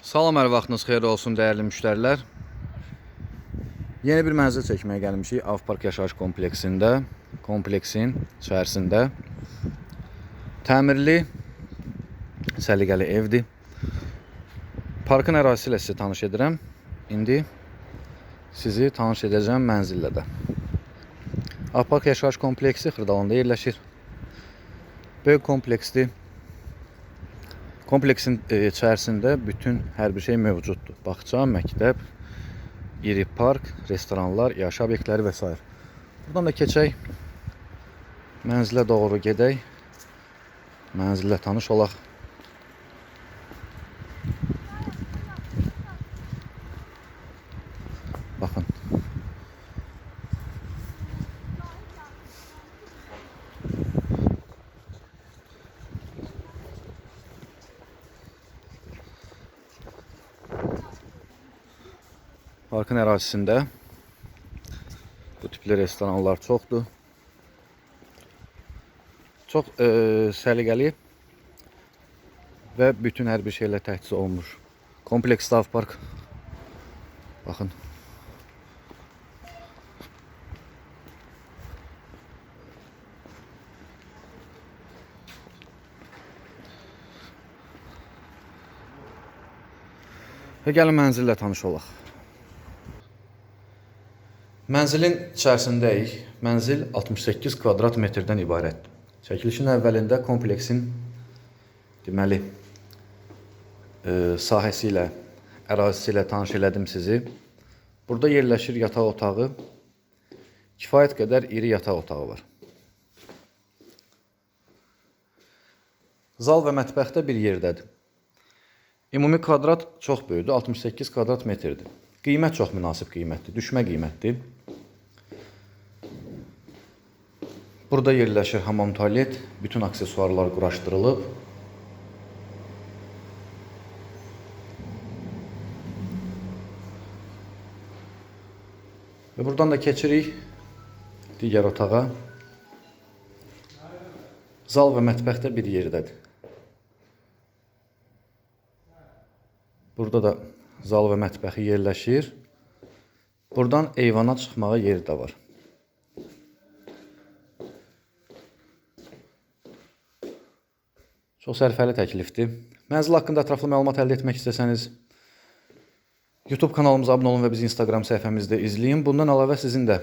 Salam, hər vaxtınız xeyir olsun dəyərli müştərilər. Yeni bir mənzil çəkməyə gəlmişik Avpark yaşayış kompleksində, kompleksin içərisində. Təmirli, səliqəli evdir. Parkın ərazisi ilə sizi tanış edirəm. İndi sizi tanış edəcəm mənzillə də. Avpark yaşayış kompleksi Xırdalanda yerləşir. Böyük kompleksdir. Kompleksin e, içərisində bütün hər bir şey mövcuddur. Bağça, məktəb, iri park, restoranlar, yaşayış obyektləri və. Buradan da keçək. Mənzilə doğru gedək. Mənzillə tanış olaq. Baxın. Parkın ərazisində bu tipli restoranlar çoxdur. Çox e, səliqəli və bütün hər bir şeylə təchiz olunmuş. Kompleks Stav Park. Baxın. Və gəlin mənzillə tanış olaq. Mənzilin içərisindəyik. Mənzil 68 kvadrat metrdən ibarətdir. Çəkilişin əvvəlində kompleksin deməli e, sahəsi ilə, ərazisi ilə tanış elədim sizi. Burada yerləşir yataq otağı. Kifayət qədər iri yataq otağı var. Zal və mətbəx də bir yerdədir. Ümumi kvadrat çox böyükdür, 68 kvadrat metrdir. Qiymət çox münasib qiymətdir, düşmə qiymətdir. Burada yerləşir hamam tualet, bütün aksesuarlar quraşdırılıb. Və buradan da keçirik digər otağa. Zal və mətbəx də bir yerdədir. Burada da zal və mətbəxi yerləşir. Buradan eyvana çıxmağa yeri də var. Çox sərfəli təklifdir. Mənzil haqqında ətraflı məlumat əldə etmək istəsəniz YouTube kanalımıza abunə olun və bizi Instagram səhifəmizdə izləyin. Bundan əlavə sizin də